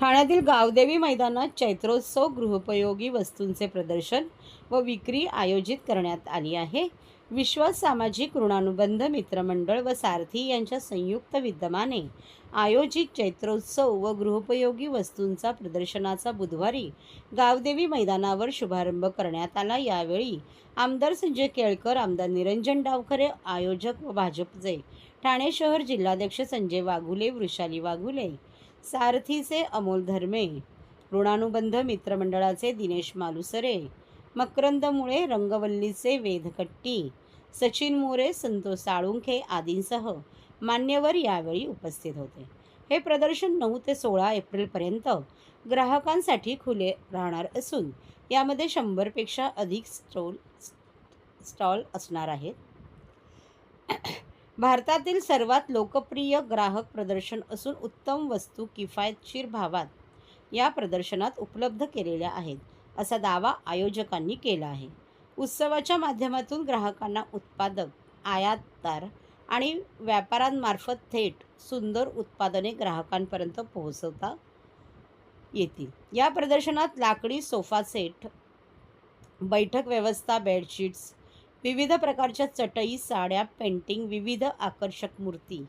ठाण्यातील गावदेवी मैदानात चैत्रोत्सव गृहोपयोगी वस्तूंचे प्रदर्शन व विक्री आयोजित करण्यात आली आहे. विश्वास सामाजिक ऋणानुबंध मित्रमंडळ व सारथी यांच्या संयुक्त विद्यमाने आयोजित चैत्रोत्सव व गृहोपयोगी वस्तूंचा प्रदर्शनाचा बुधवारी गावदेवी मैदानावर शुभारंभ करण्यात आला. यावेळी आमदार संजय केळकर आमदार निरंजन डावखरे आयोजक व भाजपचे ठाणे शहर जिल्हाध्यक्ष संजय वाघुले वृषाली वाघुले सारथीचे अमोल धर्मे ऋणानुबंध मित्रमंडळाचे दिनेश मालुसरे मकरंद मुळे रंगवल्लीचे वेधकट्टी सचिन मोरे संतोष साळुंखे आदींसह मान्यवर यावेळी उपस्थित होते. हे प्रदर्शन नऊ ते सोळा एप्रिलपर्यंत ग्राहकांसाठी खुले राहणार असून यामध्ये शंभरपेक्षा अधिक स्टॉल स्टॉल असणार आहेत. भारतातील सर्वात लोकप्रिय ग्राहक प्रदर्शन असून उत्तम वस्तू किफायतशीर भावात या प्रदर्शनात उपलब्ध केलेल्या आहेत असा दावा आयोजकांनी केला आहे. उत्सवाच्या माध्यमातून ग्राहकांना उत्पादक आयातदार आणि व्यापाऱ्यांमार्फत थेट सुंदर उत्पादने ग्राहकांपर्यंत पोहोचवता येतील. या प्रदर्शनात लाकडी सोफा सेट बैठक व्यवस्था बेडशीट्स विविध प्रकारच्या चटई साड्या पेंटिंग विविध आकर्षक मूर्ती.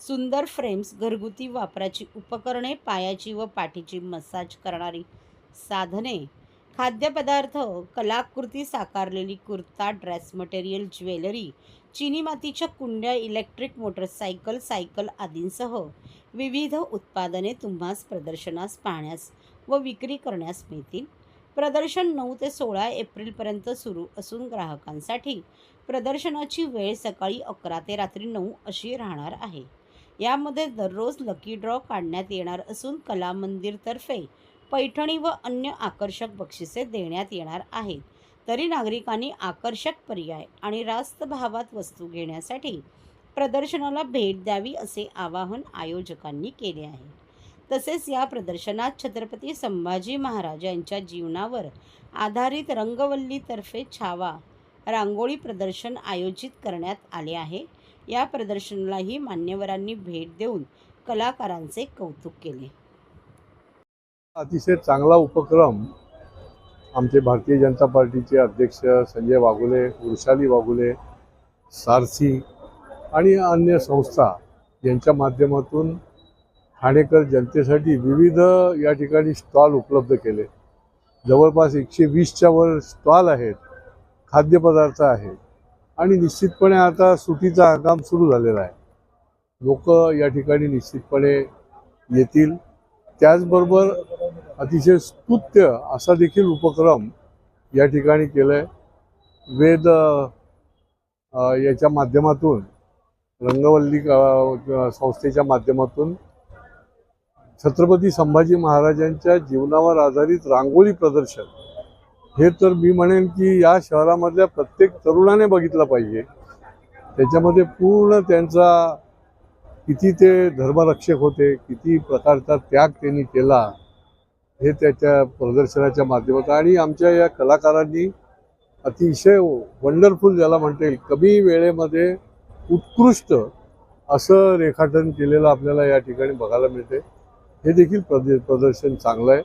सुंदर फ्रेम्स घरगुती वापराची उपकरणे पायाची व पाठीची मसाज करणारी साधने. खाद्यपदार्थ कलाकृती साकारलेली कुर्ता ड्रेस मटेरियल ज्वेलरी चिनी मातीच्या कुंड्या इलेक्ट्रिक मोटरसायकल सायकल आदींसह विविध उत्पादने तुम्हास प्रदर्शनास पाहण्यास व विक्री करण्यास मिळतील. प्रदर्शन नऊ ते सोळा एप्रिलपर्यंत सुरू असून ग्राहकांसाठी प्रदर्शनाची वेळ सकाळी अकरा ते रात्री नऊ अशी राहणार आहे. यामध्ये दररोज लकी ड्रॉ काढण्यात येणार असून कला मंदिरतर्फे पैठणी व अन्य आकर्षक बक्षिसे देण्यात येणार आहेत. तरी नागरिकांनी आकर्षक पर्याय आणि रास्त भावात वस्तू घेण्यासाठी प्रदर्शनाला भेट द्यावी असे आवाहन आयोजकांनी केले आहे. तसेच या प्रदर्शनात छत्रपती संभाजी महाराज यांच्या जीवनावर आधारित रंगवल्लीतर्फे छावा रांगोळी प्रदर्शन आयोजित करण्यात आले आहे. या प्रदर्शनालाही मान्यवरांनी भेट देऊन कलाकारांचे कौतुक केले. अतिशय चांगला उपक्रम आमचे भारतीय जनता पार्टीचे अध्यक्ष संजय वाघुले वृषाली वाघुले सारसी आणि अन्य संस्था यांच्या माध्यमातून ठाणेकर जनतेसाठी विविध या ठिकाणी स्टॉल उपलब्ध केले. जवळपास एकशे वीसच्या वर स्टॉल आहेत खाद्यपदार्थ आहेत आणि निश्चितपणे आता सुटीचा हंगाम सुरू झालेला आहे. लोक या ठिकाणी निश्चितपणे येतील. त्याचबरोबर अतिशय स्तुत्य असा देखील उपक्रम या ठिकाणी केला आहे वेद याच्या माध्यमातून रंगवल्ली संस्थेच्या माध्यमातून छत्रपती संभाजी महाराजांच्या जीवनावर आधारित रांगोळी प्रदर्शन. हे तर मी म्हणेन की या शहरामधल्या प्रत्येक तरुणाने बघितलं पाहिजे. त्याच्यामध्ये पूर्ण त्यांचा किती ते धर्मरक्षक होते किती प्रकारचा त्याग त्यांनी केला हे त्याच्या प्रदर्शनाच्या माध्यमातून. आणि आमच्या या कलाकारांनी अतिशय वंडरफुल ज्याला म्हणता येईल कमी वेळेमध्ये उत्कृष्ट असं रेखाटन केलेलं आपल्याला या ठिकाणी बघायला मिळते हे देखील प्रद प्रदर्शन चांगलं आहे.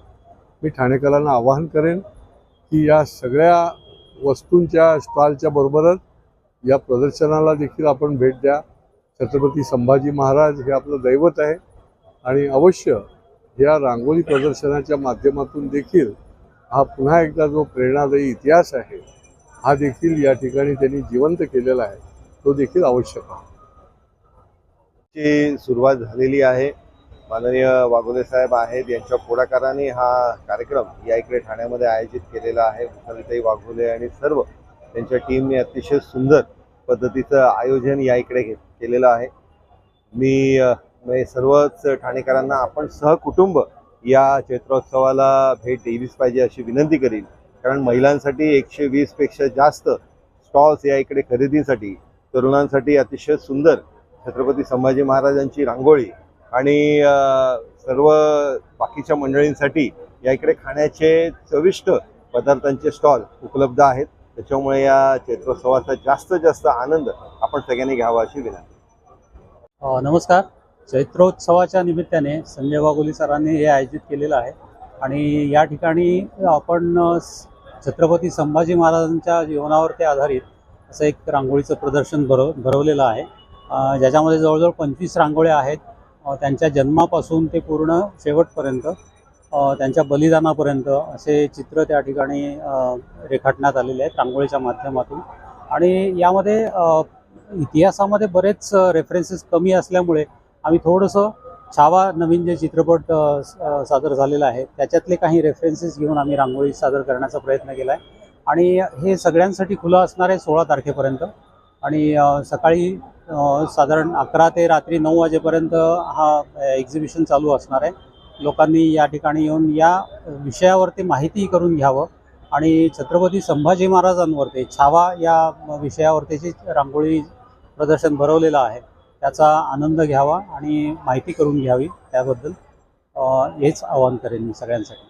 मी ठाणेकरांना आवाहन करेन की या सगळ्या वस्तूंच्या स्टॉलच्या बरोबरच या प्रदर्शनाला देखील आपण भेट द्या. छत्रपती संभाजी महाराज हे आपलं दैवत आहे आणि अवश्य या रांगोळी प्रदर्शनाच्या माध्यमातून देखील हा पुन्हा एकदा जो प्रेरणादायी इतिहास आहे हा देखील या ठिकाणी त्यांनी जिवंत केलेला आहे तो देखील आवश्यक आहे सुरुवात झालेली आहे. माननीय वाघोले साहेब आहेत यांच्या पुढाकाराने हा कार्यक्रम या इकडे ठाण्यामध्ये आयोजित केलेला आहे. विशालताई वाघोले आणि सर्व त्यांच्या टीमने अतिशय सुंदर पद्धतीचं आयोजन या इकडे केलेलं आहे. मी म्हणजे सर्वच ठाणेकरांना आपण सहकुटुंब या चैत्रोत्सवाला भेट दिलीच पाहिजे अशी विनंती करीन. कारण महिलांसाठी एकशे वीसपेक्षा जास्त स्टॉल्स या इकडे खरेदीसाठी तरुणांसाठी अतिशय सुंदर छत्रपती संभाजी महाराजांची रांगोळी आणि सर्व बाकीच्या मंडळींसाठी या इकडे खाण्याचे चविष्ट पदार्थांचे स्टॉल उपलब्ध आहेत. त्याच्यामुळे या चैत्रोत्सवाचा जास्तीत जास्त आनंद आपण सगळ्यांनी घ्यावा अशी विनंती. नमस्कार. चैत्रोत्सवाच्या निमित्ताने संजय वाघोली सरांनी हे आयोजित केलेलं आहे. आणि या ठिकाणी आपण छत्रपती संभाजी महाराजांच्या जीवनावरती आधारित असं एक रांगोळीचं प्रदर्शन भरव भरवलेलं आहे. ज्याच्यामध्ये जवळजवळ पंचवीस रांगोळ्या आहेत. त्यांच्या जन्मापासून ते पूर्ण शेवटपर्यंत त्यांच्या बलिदानापर्यंत असे चित्र त्या ठिकाणी रेखाटण्यात आलेले आहेत रांगोळीच्या माध्यमातून. आणि यामध्ये इतिहासामध्ये बरेच रेफरन्सेस कमी असल्यामुळे आम्ही थोडंसं छावा नवीन जे चित्रपट स- सादर झालेला आहे त्याच्यातले काही रेफरन्सेस घेऊन आम्ही रांगोळी सादर करण्याचा प्रयत्न केला आहे आणि हे सगळ्यांसाठी खुलं असणार आहे सोळा तारखेपर्यंत. आणि सकाळी साधारण अकरा ते रात्री नऊ वाजेपर्यंत हा एक्झिबिशन चालू असणार आहे. लोकांनी या ठिकाणी येऊन या विषयावरती माहिती करून घ्यावं आणि छत्रपती संभाजी महाराजांवरती छावा या विषयावरती जी रांगोळी प्रदर्शन भरवलेलं आहे. त्याचा आनंद घ्यावा आणि माहिती करून घ्यावी. त्याबद्दल हेच आवाहन करेन मी सगळ्यांसाठी.